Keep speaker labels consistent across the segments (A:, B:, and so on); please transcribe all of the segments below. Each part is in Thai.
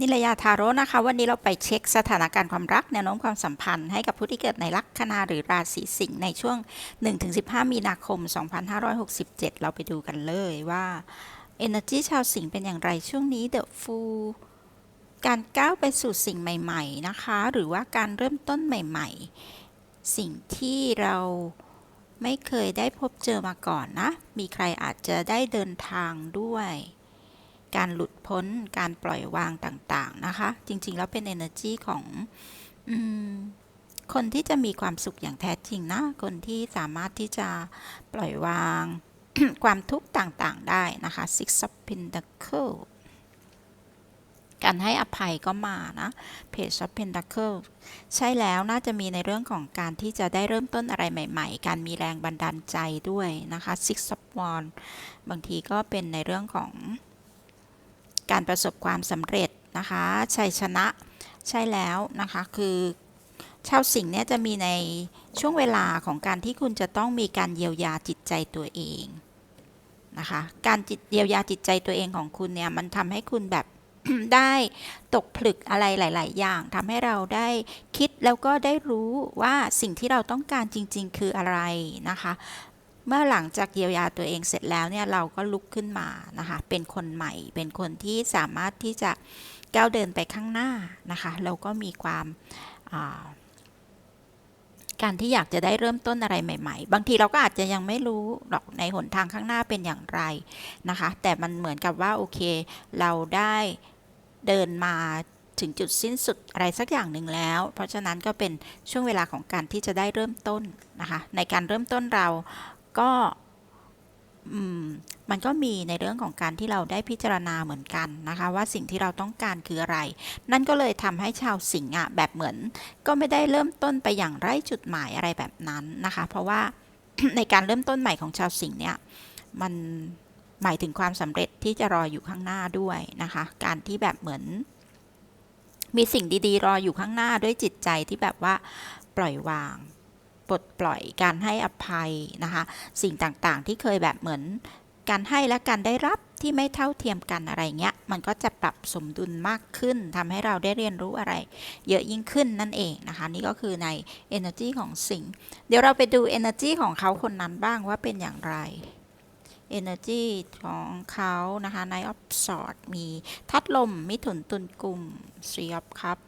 A: นิรยาทาโร่นะคะ วันนี้เราไปเช็คสถานการณ์ความรักแนวโน้มความสัมพันธ์ให้กับผู้ที่เกิดในลัคนาหรือราศีสิงห์ในช่วง 1-15 มีนาคม 2567 เราไปดูกันเลยว่า Energy ชาวสิงห์เป็นอย่างไรช่วงนี้ The f o o การก้าวไปสู่สิ่งใหม่ ๆนะคะ หรือว่าการเริ่มต้นใหม่ ๆ สิ่งที่เราไม่เคยได้พบเจอมาก่อนนะ มีใครอาจจะได้เดินทางด้วย การหลุดพ้นการปล่อยวางต่างๆนะคะ จริงๆ แล้วเป็น energy ของอคนที่จะมีความสุขอย่างแท้จริงนะ คนที่สามารถที่จะปล่อยวางความทุกข์ต่างๆได้นะคะ Six of Pentacle การให้อภัยก็มานะ Page of Pentacle ใช่แล้วน่าจะมีในเรื่องของการที่จะได้เริ่มต้นอะไรใหม่ ๆ การมีแรงบันดาลใจด้วยนะคะ Six of Wands บางทีก็เป็นในเรื่องของ การประสบความสำเร็จนะคะชัยชนะใช่แล้วนะคะคือชาวสิงห์เนี่ยจะมีในช่วงเวลาของการที่คุณจะต้องมีการเยียวยาจิตใจตัวเองนะคะการจิตเยียวยาจิตใจตัวเองของคุณเนี่ยมันทำให้คุณแบบได้ตกผลึกอะไรหลาย ๆ อย่างทำให้เราได้คิดแล้วก็ได้รู้ว่าสิ่งที่เราต้องการจริง ๆ คืออะไรนะคะ เมื่อหลังจากเยียวยาตัวเองเสร็จแล้วเนี่ยเราก็ลุกขึ้นมานะคะ เป็นคนใหม่ เป็นคนที่สามารถที่จะก้าวเดินไปข้างหน้านะคะ เราก็มีความการที่อยากจะได้เริ่มต้นอะไรใหม่ ๆ บางทีเราก็อาจจะยังไม่รู้หรอกในหนทางข้างหน้าเป็นอย่างไรนะคะ แต่มันเหมือนกับว่าโอเค เราได้เดินมาถึงจุดสิ้นสุดอะไรสักอย่างหนึ่งแล้ว เพราะฉะนั้นก็เป็นช่วงเวลาของการที่จะได้เริ่มต้นนะคะ ในการเริ่มต้นเรา ก็มันก็มีในเรื่องของการที่เราได้พิจารณาเหมือนกันนะคะ ว่าสิ่งที่เราต้องการคืออะไร นั่นก็เลยทำให้ชาวสิงห์อะแบบเหมือน ก็ไม่ได้เริ่มต้นไปอย่างไร้จุดหมายอะไรแบบนั้นนะคะ เพราะว่าในการเริ่มต้นใหม่ของชาวสิงห์เนี่ยมันหมายถึงความสำเร็จที่จะรออยู่ข้างหน้าด้วยนะคะ การที่แบบเหมือน มีสิ่งดีๆ รออยู่ข้างหน้าด้วยจิตใจที่แบบว่าปล่อยวาง ปลดปล่อยการให้อภัยนะคะ สิ่งต่างๆที่เคยแบบเหมือนการให้และการได้รับที่ไม่เท่าเทียมกันอะไรเงี้ย มันก็จะปรับสมดุลมากขึ้นทำให้เราได้เรียนรู้อะไร เยอะยิ่งขึ้นนั่นเองนะคะ นี่ก็คือใน energy ของสิ่ง เดี๋ยวเราไปดู energy ของเขาคนนั้นบ้างว่าเป็นอย่างไร energy ของเขานะคะใน of s o r t มีทัดลม มิถุนตุลกลุ่ม three of cup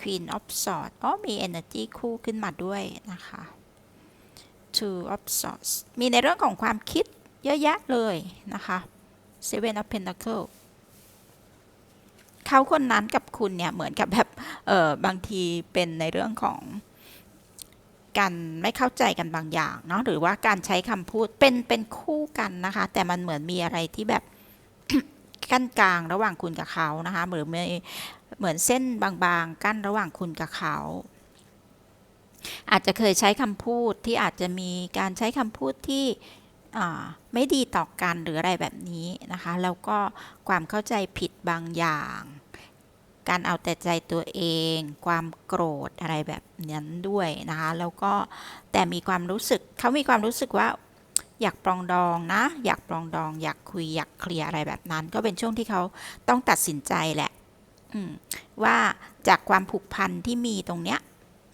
A: Queen of Swords อ๋อมี energy คู่ขึ้นมาด้วยนะคะ Two of Swords มีในเรื่องของความคิดเยอะแยะเลยนะคะ Seven of Pentacles เขาคนนั้นกับคุณเนี่ย เหมือนกับแบบ เออบางทีเป็นในเรื่องของการไม่เข้าใจกันบางอย่างเนาะหรือว่าการใช้คำพูดเป็นเป็นคู่กันนะคะ แต่มันเหมือนมีอะไรที่แบบ กั้นกลางระหว่างคุณกับเขานะคะเหมือนมีเหมือนเส้นบางๆ กั้นระหว่างคุณกับเขา อาจจะเคยใช้คำพูดที่อาจจะมีการใช้คำพูดที่ไม่ดีต่อกันหรืออะไรแบบนี้นะคะ แล้วก็ความเข้าใจผิดบางอย่าง การเอาแต่ใจตัวเอง ความโกรธอะไรแบบนั้นด้วยนะคะ แล้วก็แต่มีความรู้สึกเขามีความรู้สึกว่า อยากปรองดองนะ อยากปรองดอง อยากคุยอยากเคลียร์อะไรแบบนั้น ก็เป็นช่วงที่เขาต้องตัดสินใจแหละว่าจากความผูกพันที่มีตรงเนี้ย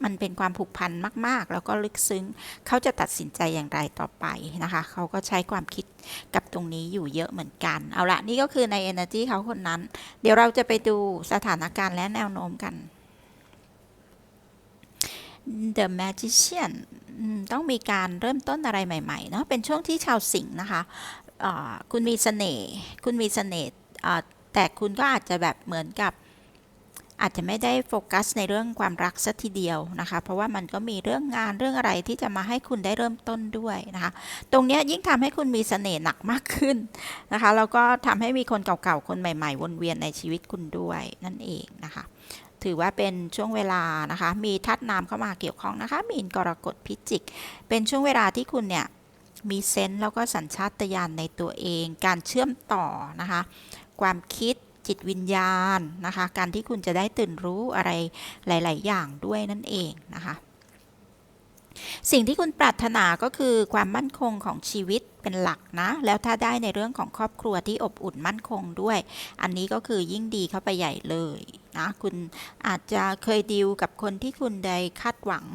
A: มันเป็นความผูกพันมาก ๆ แล้วก็ลึกซึ้ง เขาจะตัดสินใจอย่างไรต่อไปนะคะ เขาก็ใช้ความคิดกับตรงนี้อยู่เยอะเหมือนกัน เอาละนี่ก็คือใน energy เขาคนนั้น เดี๋ยวเราจะไปดูสถานการณ์และแนวโน้มกัน The Magician ต้องมีการเริ่มต้นอะไรใหม่ๆเนาะเป็นช่วงที่ชาวสิงห์นะคะะคุณมีสเสน่ห์คุณมีสเสน่ห์แต่คุณก็อาจจะแบบเหมือนกับ อาจจะไม่ได้โฟกัสในเรื่องความรักสัทีเดียวนะคะ เพราะว่ามันก็มีเรื่องงานเรื่องอะไรที่จะมาให้คุณได้เริ่มต้นด้วยนะคะ ตรงนี้ยิ่งทำให้คุณมีเสน่ห์หนักมากขึ้นนะคะแล้วก็ทำให้มีคนเก่าๆคนใหม่ ๆ วนเวียนในชีวิตคุณด้วยนั่นเองนะคะ ถือว่าเป็นช่วงเวลานะคะ มีทัดนามเข้ามาเกี่ยวข้องนะคะ มีนกรกฎพิจิก เป็นช่วงเวลาที่คุณเนี่ยมีเซนส์แล้วก็สัญชาตญาณในตัวเอง การเชื่อมต่อนะคะ ความคิดจิตวิญญาณนะคะ การที่คุณจะได้ตื่นรู้อะไรหลาย ๆ อย่างด้วยนั่นเองนะคะ สิ่งที่คุณปรารถนาก็คือความมั่นคงของชีวิตเป็นหลักนะ แล้วถ้าได้ในเรื่องของครอบครัวที่อบอุ่นมั่นคงด้วย อันนี้ก็คือยิ่งดีเข้าไปใหญ่เลย นะคุณอาจจะเคยดีลกับคนที่คุณได้คาดหวัง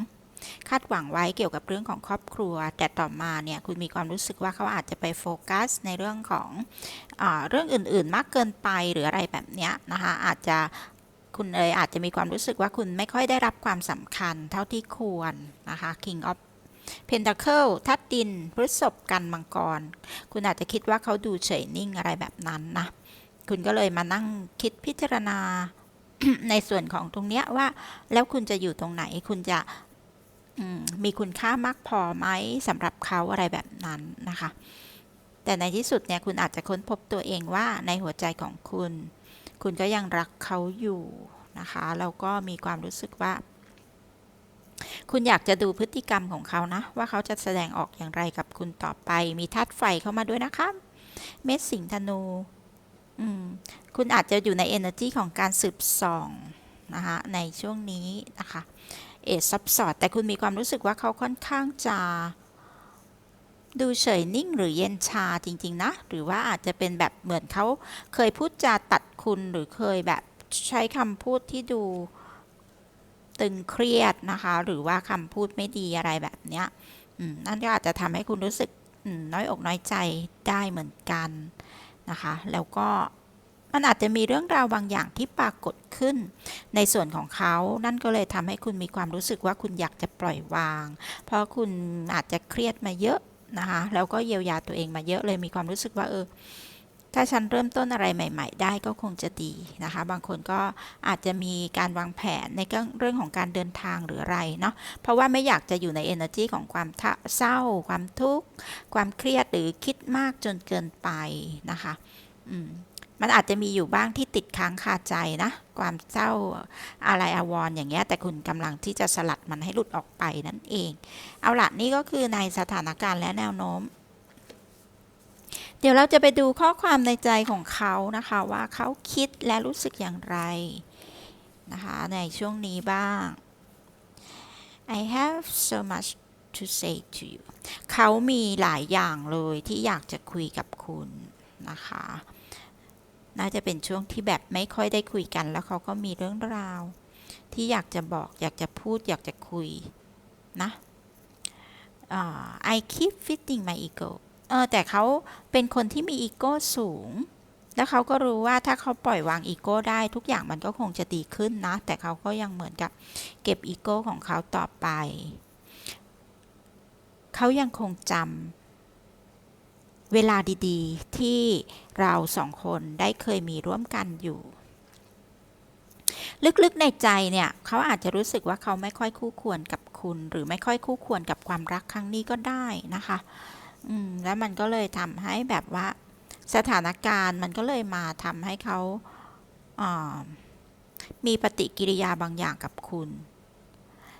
A: คาดหวังไว้เกี่ยวกับเรื่องของครอบครัว แต่ต่อมาเนี่ยคุณมีความรู้สึกว่าเขาอาจจะไปโฟกัสในเรื่องของอเรื่องอื่น ๆ มากเกินไปหรืออะไรแบบเนี้ยนะคะอาจจะคุณเอยอาจจะมีความรู้สึกว่าคุณไม่ค่อยได้รับความสำคัญเท่าที่ควรนะคะ King of Pentacle ทัดดินพฤษภกันมังกร คุณอาจจะคิดว่าเขาดูเฉยนิ่งอะไรแบบนั้นนะ คุณก็เลยมานั่งคิดพิจารณา ในส่วนของตรงเนี้ยว่า แล้วคุณจะอยู่ตรงไหนคุณจะมีคุณค่ามากพอไหมสำหรับเขาอะไรแบบนั้นนะคะ แต่ในที่สุดเนี่ยคุณอาจจะค้นพบตัวเองว่าในหัวใจของคุณ คุณก็ยังรักเขาอยู่นะคะแล้วก็มีความรู้สึกว่า คุณอยากจะดูพฤติกรรมของเขานะ ว่าเขาจะแสดงออกอย่างไรกับคุณต่อไป มีธาตุไฟเข้ามาด้วยนะคะ เม็ดสิงธนู คุณอาจจะอยู่ใน energy ของการสืบส่องนะคะในช่วงนี้นะคะเอซับสอดแต่คุณมีความรู้สึกว่าเขาค่อนข้างจะดูเฉยนิ่งหรือเย็นชาจริง ๆ นะ หรือว่าอาจจะเป็นแบบเหมือนเขาเคยพูดจาตัดคุณหรือเคยแบบใช้คำพูดที่ดูตึงเครียดนะคะ หรือว่าคำพูดไม่ดีอะไรแบบเนี้ยนั่นก็อาจจะทำให้คุณรู้สึกน้อยอกน้อยใจได้เหมือนกัน นะคะ แล้วก็มันอาจจะมีเรื่องราวบางอย่างที่ปรากฏขึ้น ในส่วนของเขา นั่นก็เลยทำให้คุณมีความรู้สึกว่าคุณอยากจะปล่อยวาง เพราะคุณอาจจะเครียดมาเยอะนะคะ แล้วก็เยียวยาตัวเองมาเยอะเลยมีความรู้สึกว่าเออ ถ้าฉันเริ่มต้นอะไรใหม่ ๆ ได้ก็คงจะดีนะคะ บางคนก็อาจจะมีการวางแผนในเรื่องของการเดินทางหรืออะไรเนาะเพราะว่าไม่อยากจะอยู่ใน energy ของความเศร้า ความทุกข์ความเครียดหรือคิดมากจนเกินไปนะคะอืมมันอาจจะมีอยู่บ้างที่ติดค้างคาใจนะ ความเศร้าอะไรอาวรณ์อย่างเงี้ย แต่คุณกำลังที่จะสลัดมันให้หลุดออกไปนั่นเอง เอาละนี่ก็คือในสถานการณ์และแนวโน้ม เดี๋ยวเราจะไปดูข้อความในใจของเขานะคะว่าเขาคิดและรู้สึกอย่างไรนะคะในช่วงนี้บ้าง I have so much to say to you เขามีหลายอย่างเลยที่อยากจะคุยกับคุณนะคะ น่าจะเป็นช่วงที่แบบไม่ค่อยได้คุยกัน แล้วเขาก็มีเรื่องราว ที่อยากจะบอก อยากจะพูด อยากจะคุยนะอ่า I keep fitting my ego เออแต่เขาเป็นคนที่มีอีโก้สูง แล้วเขาก็รู้ว่าถ้าเขาปล่อยวางอีโก้ได้ทุกอย่างมันก็คงจะดีขึ้นนะ แต่เขาก็ยังเหมือนกับเก็บอีโก้ของเขาต่อไป เขายังคงจำเวลาดีๆ ที่เราสองคนได้เคยมีร่วมกันอยู่ ลึกๆในใจเนี่ยเขาอาจจะรู้สึกว่าเขาไม่ค่อยคู่ควรกับคุณ หรือไม่ค่อยคู่ควรกับความรักครั้งนี้ก็ได้นะคะ อืมแล้วมันก็เลยทำให้แบบว่าสถานการณ์มันก็เลยมาทำให้เขาามีปฏิกิริยาบางอย่างกับคุณ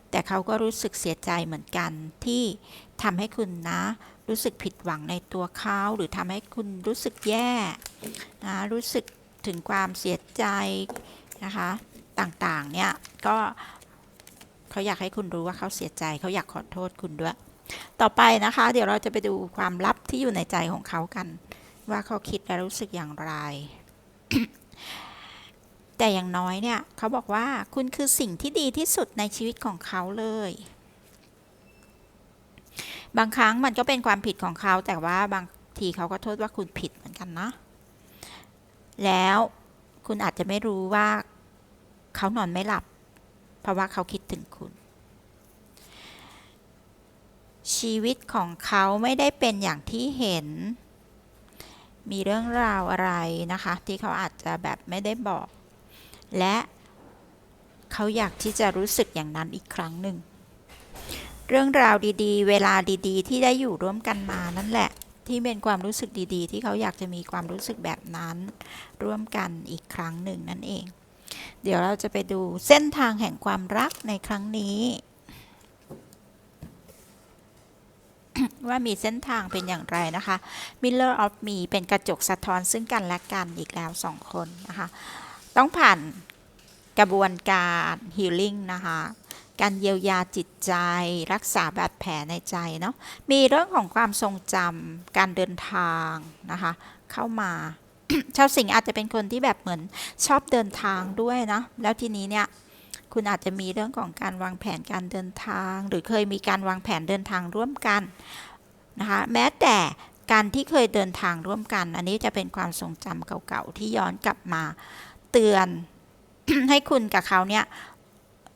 A: แต่เขาก็รู้สึกเสียใจเหมือนกันที่ทำให้คุณนะ รู้สึกผิดหวังในตัวเขาหรือทำให้คุณรู้สึกแย่นะรู้สึกถึงความเสียใจนะคะต่างๆเนี่ยก็เขาอยากให้คุณรู้ว่าเขาเสียใจ เขาอยากขอโทษคุณด้วย ต่อไปนะคะ เดี๋ยวเราจะไปดูความลับที่อยู่ในใจของเขากัน ว่าเขาคิดและรู้สึกอย่างไร แต่อย่างน้อยเนี่ยเขาบอกว่าคุณคือสิ่งที่ดีที่สุดในชีวิตของเขาเลย บางครั้งมันก็เป็นความผิดของเขา แต่ว่าบางทีเขาก็โทษว่าคุณผิดเหมือนกันนะ แล้วคุณอาจจะไม่รู้ว่าเขานอนไม่หลับ เพราะว่าเขาคิดถึงคุณ ชีวิตของเขาไม่ได้เป็นอย่างที่เห็น มีเรื่องราวอะไรนะคะ ที่เขาอาจจะแบบไม่ได้บอก และเขาอยากที่จะรู้สึกอย่างนั้นอีกครั้งหนึ่ง เรื่องราวดีๆ เวลาดีๆ ที่ได้อยู่ร่วมกันมานั่นแหละ ที่เป็นความรู้สึกดีๆ ที่เขาอยากจะมีความรู้สึกแบบนั้น ร่วมกันอีกครั้งหนึ่งนั่นเอง เดี๋ยวเราจะไปดูเส้นทางแห่งความรักในครั้งนี้ ว่ามีเส้นทางเป็นอย่างไรนะคะ Mirror of Me เป็นกระจกสะท้อนซึ่งกันและกันอีกแล้วสองคนนะคะ ต้องผ่านกระบวนการ healing นะคะการเยียวยาจิตใจ รักษาบาดแผลในใจเนาะมีเรื่องของความทรงจำการเดินทางนะคะ เข้ามาชาวสิงห์อาจจะเป็นคนที่แบบเหมือนชอบเดินทางด้วยนะแล้วทีนี้เนี่ยคุณอาจจะมีเรื่องของการวางแผนการเดินทาง หรือเคยมีการวางแผนเดินทางร่วมกัน นะคะแม้แต่การที่เคยเดินทางร่วมกัน อันนี้จะเป็นความทรงจำเก่าๆ ที่ย้อนกลับมาเตือนให้คุณกับเขาเนี่ย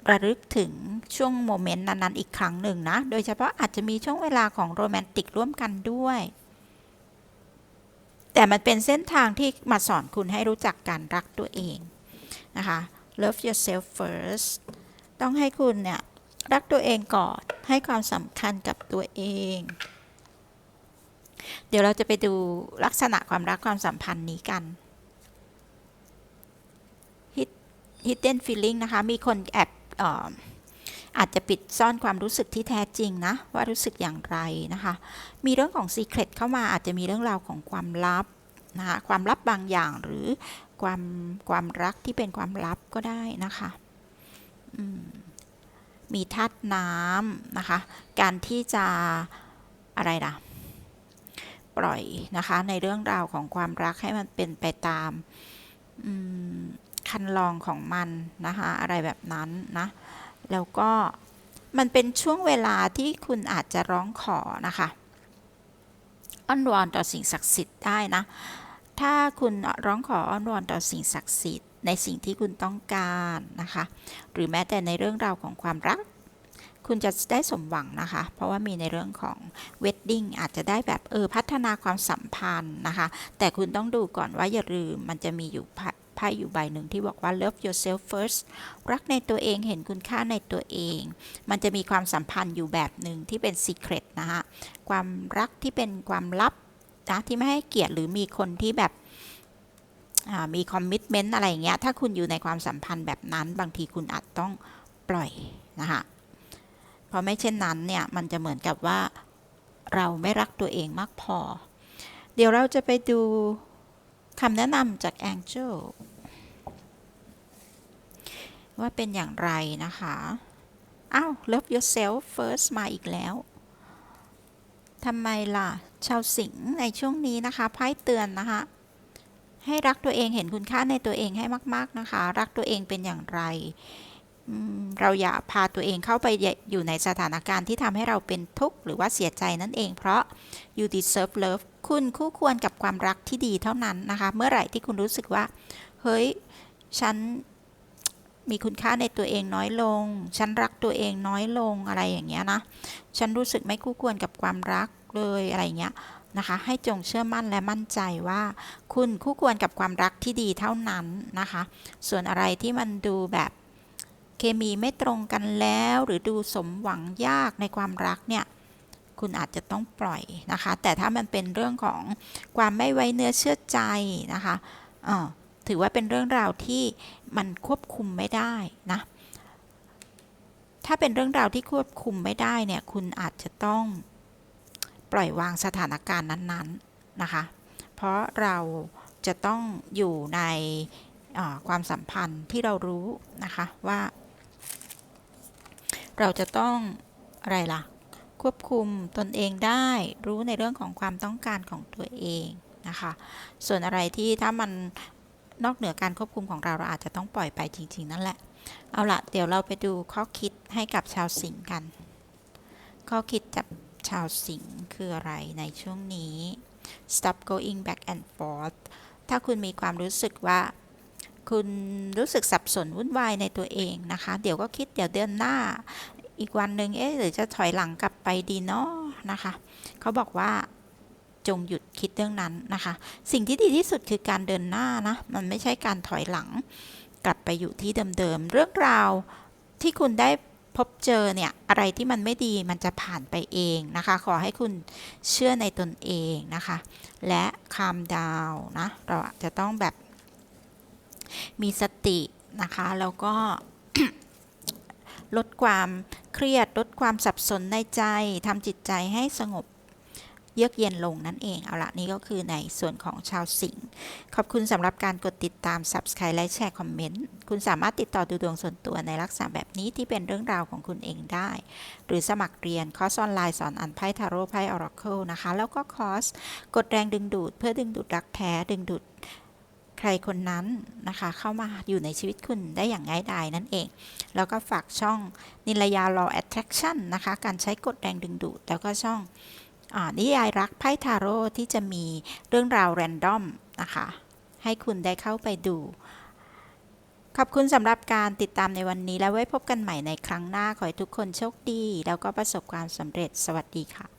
A: ระลึกถึงช่วงโมเมนต์นั้นๆ อีกครั้งหนึ่งนะ โดยเฉพาะอาจจะมีช่วงเวลาของโรแมนติกร่วมกันด้วย แต่มันเป็นเส้นทางที่มาสอนคุณให้รู้จักการรักตัวเองนะคะ love yourself first ต้องให้คุณเนี่ยรักตัวเองก่อน ให้ความสำคัญกับตัวเอง เดี๋ยวเราจะไปดูลักษณะความรักความสัมพันธ์นี้กัน hidden feeling นะคะ มีคนแอบอาจจะปิดซ่อนความรู้สึกที่แท้จริงนะ ว่ารู้สึกอย่างไรนะคะ มีเรื่องของ secret เข้ามาอาจจะมีเรื่องราวของความลับนะคะความลับบางอย่างหรือความความรักที่เป็นความลับก็ได้นะคะมมีธาตุน้ำนะคะ การที่จะอะไรล่ะ ปล่อยนะคะ ในเรื่องราวของความรักให้มันเป็นไปตามอืมคันลองของมันนะคะ อะไรแบบนั้นนะ แล้วก็มันเป็นช่วงเวลาที่คุณอาจจะร้องขอนะคะอ้อนวอนต่อสิ่งศักดิ์สิทธิ์ได้นะ ถ้าคุณร้องขออ้อนวอนต่อสิ่งศักดิ์สิทธิ์ในสิ่งที่คุณต้องการนะคะ หรือแม้แต่ในเรื่องราวของความรัก คุณจะได้สมหวังนะคะ เพราะว่ามีในเรื่องของเวดดิ้งอาจจะได้แบบเออพัฒนาความสัมพันธ์นะคะ แต่คุณต้องดูก่อนว่าอย่าลืมมันจะมีอยู่ไพ่อยู่ใบหนึ่งที่บอกว่า love yourself first รักในตัวเองเห็นคุณค่าในตัวเอง มันจะมีความสัมพันธ์อยู่แบบหนึ่งที่เป็น secret นะคะความรักที่เป็นความลับนะที่ไม่ให้เกียรติหรือมีคนที่แบบมีคอมมิชเมนต์อะไรอย่างเงี้ย ถ้าคุณอยู่ในความสัมพันธ์แบบนั้น บางทีคุณอาจต้องปล่อยนะคะ เพราะไม่เช่นนั้นเนี่ยมันจะเหมือนกับว่าเราไม่รักตัวเองมากพอ เดี๋ยวเราจะไปดูคำแนะนำจาก Angel ว่าเป็นอย่างไรนะคะ อ้าว love yourself first มาอีกแล้วทำไมล่ะ ชาวสิงห์ในช่วงนี้นะคะไพ่เตือนนะคะ ให้รักตัวเองเห็นคุณค่าในตัวเองให้มาก ๆ นะคะ รักตัวเองเป็นอย่างไร เราอย่าพาตัวเองเข้าไปอยู่ในสถานการณ์ที่ทำให้เราเป็นทุกข์หรือว่าเสียใจนั่นเอง เพราะ you deserve love คุณคู่ควรกับความรักที่ดีเท่านั้นนะคะ เมื่อไหร่ที่คุณรู้สึกว่า เฮ้ย ฉันมีคุณค่าในตัวเองน้อยลง ฉันรักตัวเองน้อยลงอะไรอย่างเงี้ยนะ ฉันรู้สึกไม่คู่ควรกับความรักเลยอะไรเงี้ยนะคะ ให้จงเชื่อมั่นและมั่นใจว่า คุณคู่ควรกับความรักที่ดีเท่านั้นนะคะ ส่วนอะไรที่มันดูแบบ เคมีไม่ตรงกันแล้ว หรือดูสมหวังยากในความรักเนี่ยคุณอาจจะต้องปล่อยนะคะ แต่ถ้ามันเป็นเรื่องของความไม่ไว้เนื้อเชื่อใจนะคะออถือว่าเป็นเรื่องราวที่มันควบคุมไม่ได้นะถ้าเป็นเรื่องราวที่ควบคุมไม่ได้เนี่ยคุณอาจจะต้องปล่อยวางสถานการณ์นั้นๆนะคะ เพราะเราจะต้องอยู่ในความสัมพันธ์ที่เรารู้นะคะว่า เราจะต้องอะไรล่ะ ควบคุมตนเองได้ รู้ในเรื่องของความต้องการของตัวเองนะคะ ส่วนอะไรที่ถ้ามันนอกเหนือการควบคุมของเราเราอาจจะต้องปล่อยไปจริง ๆ นั่นแหละ เอาละเดี๋ยวเราไปดูข้อคิดให้กับชาวสิงห์กัน ข้อคิดจากชาวสิงห์คืออะไรในช่วงนี้ stop going back and forth ถ้าคุณมีความรู้สึกว่า คุณรู้สึกสับสนวุ่นวายในตัวเองนะคะ เดี๋ยวก็คิดเดี๋ยวเดือนหน้า อีกวันหนึ่งเอ๊ะหรือจะถอยหลังกลับไปดีเนาะนะคะเขาบอกว่าจงหยุดคิดเรื่องนั้นนะคะ สิ่งที่ดีที่สุดคือการเดินหน้านะ มันไม่ใช่การถอยหลังกลับไปอยู่ที่เดิมๆ เรื่องราวที่คุณได้พบเจอเนี่ย อะไรที่มันไม่ดีมันจะผ่านไปเองนะคะ ขอให้คุณเชื่อในตนเองนะคะ และคามดาวนะ เราจะต้องแบบ มีสตินะคะ แล้วก็ลดความเครียด ลดความสับสนในใจทำจิตใจให้สงบเยือกเย็นลงนั่นเอง เอาละนี่ก็คือในส่วนของชาวสิงห์ขอบคุณสำหรับการกดติดตาม Subscribe และแชร์คอมเมนต์ คุณสามารถติดต่อดูดวงส่วนตัวในลักษณะแบบนี้ที่เป็นเรื่องราวของคุณเองได้ หรือสมัครเรียนคอร์สออนไลน์สอนอ่านไพ่ทาโร่ไพ่ออราเคิลนะคะ แล้วก็คอร์สกดแรงดึงดูด เพื่อดึงดูดรักแท้ดึงดูด ใครคนนั้นนะคะ เข้ามาอยู่ในชีวิตคุณได้อย่างง่ายดายนั่นเอง แล้วก็ฝากช่องนิลยา Law Attraction นะคะ การใช้กดแรงดึงดูด แล้วก็ช่องอนิยายรักไพ่ทาโร่ที่จะมีเรื่องราวแรนดอมนะคะ ให้คุณได้เข้าไปดู ขอบคุณสำหรับการติดตามในวันนี้ แล้วไว้พบกันใหม่ในครั้งหน้า ขอให้ทุกคนโชคดี แล้วก็ประสบความสำเร็จ สวัสดีค่ะ